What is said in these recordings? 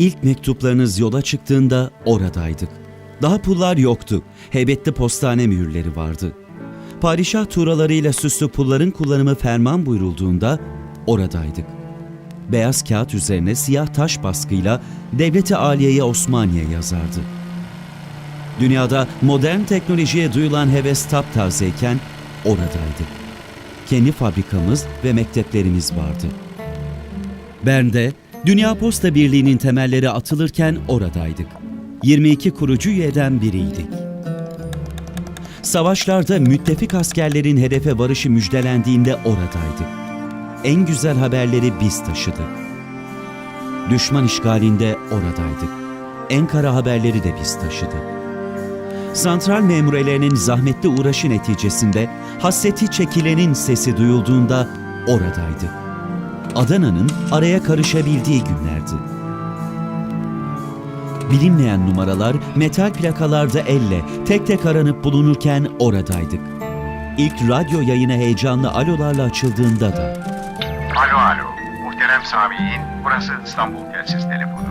ilk mektuplarınız yola çıktığında oradaydık. Daha pullar yoktu. Heybetli postane mühürleri vardı. Padişah tuğralarıyla süslü pulların kullanımı ferman buyurulduğunda oradaydık. Beyaz kağıt üzerine siyah taş baskıyla Devleti Aliye'ye Osmaniye yazardı. Dünyada modern teknolojiye duyulan heves taptazeyken oradaydık. Kendi fabrikamız ve mekteplerimiz vardı. Bern'de Dünya Posta Birliği'nin temelleri atılırken oradaydık. 22 kurucu üyeden biriydik. Savaşlarda müttefik askerlerin hedefe varışı müjdelendiğinde oradaydık. En güzel haberleri biz taşıdık. Düşman işgalinde oradaydık. En kara haberleri de biz taşıdık. Santral memurelerinin zahmetli uğraşı neticesinde hasreti çekilenin sesi duyulduğunda oradaydık. Adana'nın araya karışabildiği günlerdi. Bilinmeyen numaralar metal plakalarda elle tek tek aranıp bulunurken oradaydık. İlk radyo yayını heyecanlı alolarla açıldığında da Alo alo. Muhterem Sami'in burası İstanbul telsiz telefonu.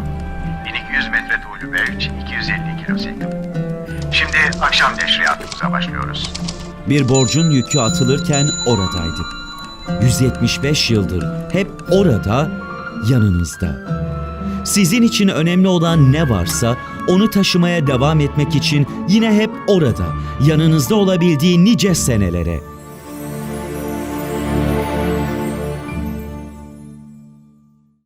1200 metre tuğlu 3 250 kilo. Şimdi akşam neşriyatımıza başlıyoruz. bir borcun yükü atılırken oradaydık. 175 yıldır hep orada, yanınızda. Sizin için önemli olan ne varsa onu taşımaya devam etmek için yine hep orada, yanınızda olabildiği nice senelere.